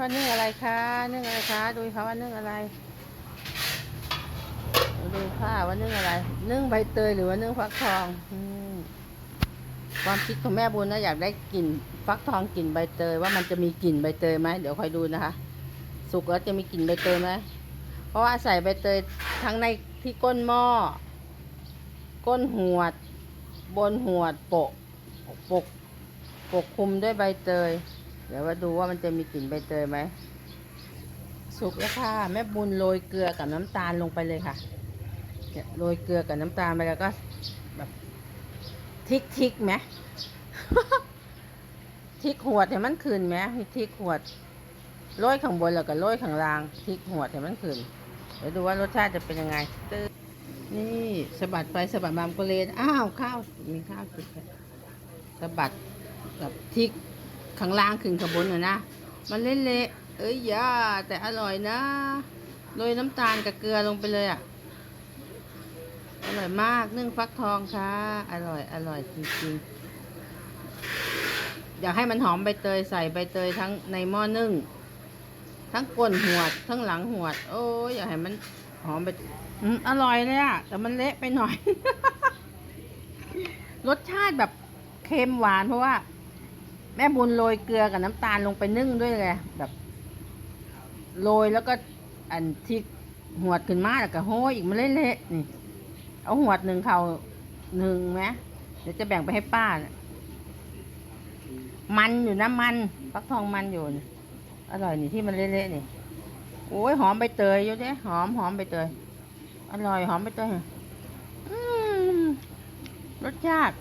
ว่านึ่งอะไรคะนึ่งอะไรคะดูค่ะว่านึ่งอะไรดูค่ะว่านึ่งอะไร นึ่งใบเตยหรือว่านึ่งฟักทองอความคิดของแม่บุญนะอยากได้กลิ่นฟักทองกลิ่นใบเตยว่ามันจะมีกลิ่นใบเตยไหมเดี๋ยวคอยดูนะคะ สุกแล้วจะมีกลิ่นใบเตยไหมเพราะว่าใส่ใบเตยทั้งในที่ก้นหม้อก้นหวด บนหวดโปะปกปกคลุมด้วยใบเตย เดี๋ยวว่าดูว่ามันจะมีกลิ่นใบเตยไหม สุกแล้วค่ะ แม่บุญโรยเกลือกับน้ำตาลลงไปเลยค่ะเนี่ยโรยเกลือกับน้ำตาลไปแล้วก็แบบทิกทิกไหมทิกหวดให้มันขึ้นไหมทิกหวดโรยข้างบนแล้วก็โรยข้างล่างทิกหวดให้มันขึ้นเดี๋ยวดูว่ารสชาติจะเป็นยังไงนี่สะบัดไปสะบัดมามก็เลยอ้าวข้าวมีข้าวติดกันสะบัดกับทิก ข้างล่างขึ้นข้างบนน่ะนะ มันเละๆเอ้ยอย่าแต่อร่อยนะ โรยน้ำตาลกับเกลือลงไปเลยอะ อร่อยมากนึ่งฟักทองค่ะ อร่อย อร่อยจริงๆ อยากให้มันหอมใบเตยใส่ใบเตยทั้งในหม้อนึ่ง ทั้งก้นหวด ทั้งหลังหวด โอ้ยอยากให้มันหอมไปอืมอร่อยเลยอะแต่มันเละไปหน่อย รสชาติแบบเค็มหวานเพราะว่า แม่บุญโรยเกลือกับน้ำตาลลงไปนึ่งด้วยไงแบบโรยแล้วก็อันที่หวดขึ้นมาแล้วก็โห้ยอีกมันเละๆนี่ เอาหวดหนึ่งเขาหนึ่งไหมเดี๋ยวจะแบ่งไปให้ป้านะมันอยู่นะมันฟักทองมันอยู่อร่อยนี่ที่มันเละๆนี่โอ้ยหอมใบเตยอยู่เด้หอมหอมใบเตยอร่อยหอมใบเตยรสชาติ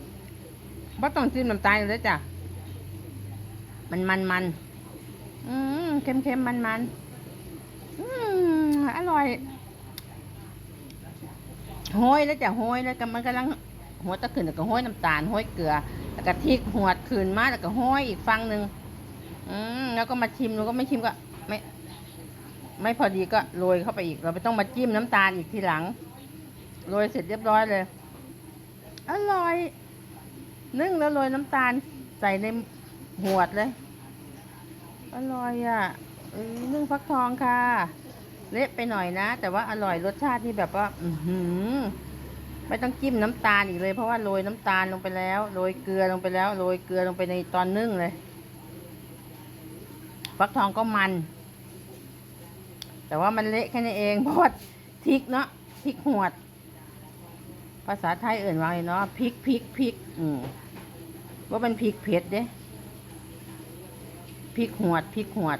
บ่ต้องจิ้มน้ำตาลเลยจ้ะ มันมันมันอืมเค็มเค็มมันมันอืมอร่อยโห้อยแล้วจะโห้อยแล้วก็มันกำลังหัวตะขึ้นแล้วก็โห้อยน้ำตาลโห้อยเกลือแล้วก็ทิกหัวขึ้นมาแล้วก็โห้อยอีกฟังหนึ่งอืมแล้วก็มาชิมแล้วก็ไม่ชิมก็ ไม่ ไม่พอดีก็โรยเข้าไปอีก เราไม่ต้องมาจิ้มน้ำตาลอีกทีหลังโรยเสร็จเรียบร้อยเลย อร่อย นึ่งแล้วโรยน้ำตาลใส่ใน หวดเลย อร่อยอะเนึ่งฟักทองค่ะ เละไปหน่อยนะ แต่ว่าอร่อยรสชาติที่แบบว่า อือหือไม่ต้องจิ้มน้ำตาลอีกเลย เพราะว่าโรยน้ำตาลลงไปแล้วโรยเกลือลงไปแล้วโรยเกลือลงไปในตอนนึ่งเลย ฟักทองก็มัน แต่ว่ามันเละแค่นี้เองเพราะว่าพริกเนาะพริกหวด ภาษาไทยเอื่นว่าไงเนาะพริกพริกพริกอืมว่ามันพริกเผ็ดเด้ พริกหวดพริกหวด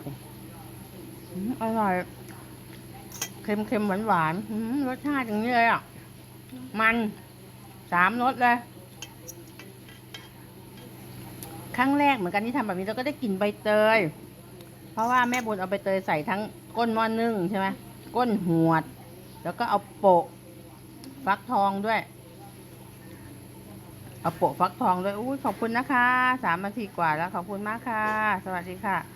อร่อยเค็มเค็มหวานหวานรสชาติอย่างนี้เลยอะ มันสามรสเลย ครั้งแรกเหมือนกันที่ทำแบบนี้เราก็ได้กลิ่นใบเตย เพราะว่าแม่บุญเอาใบเตยใส่ทั้งก้นหม้อนึ่งใช่ไหมก้นหวด แล้วก็เอาโปะฟักทองด้วย เอาโปะฟักทองด้วยอุ้ยขอบคุณนะคะสามนาทีกว่าแล้วขอบคุณมากค่ะ สวัสดีค่ะ